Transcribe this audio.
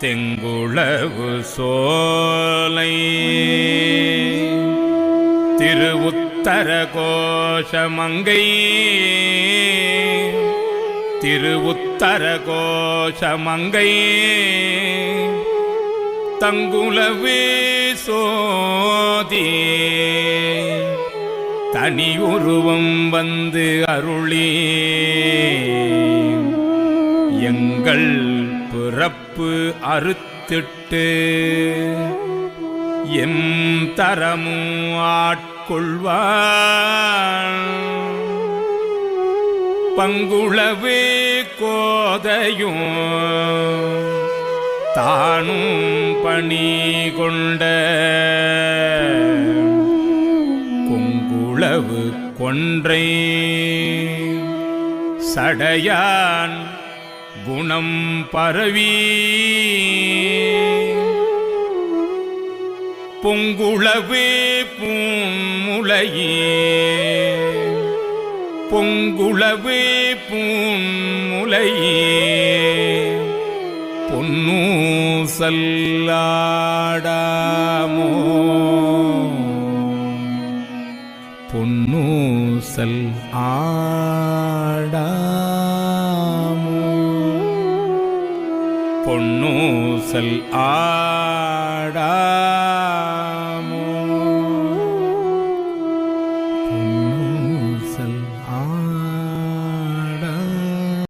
தெங்குளவு சோலை. திருவுத்தர கோஷமங்கை திருவுத்தர கோஷமங்கை தங்குலவே சோதி. தனி உருவம் வந்து அருளி. எங்கள் பிறப்பு அறுத்திட்டு எம் தரமும் ஆட்கொள்வான். பங்குளவு கோதையும் தானும் பணி கொண்ட கொங்குளவு கொன்றை சடையான் குணம் பரவி. பொங்குளவே பூமுலையே பொங்குளவே பூமுலையே பொன்னூசல்லாடாமோ. பொன்னூசல் ஆடா. பொன்னூசல் ஆடா.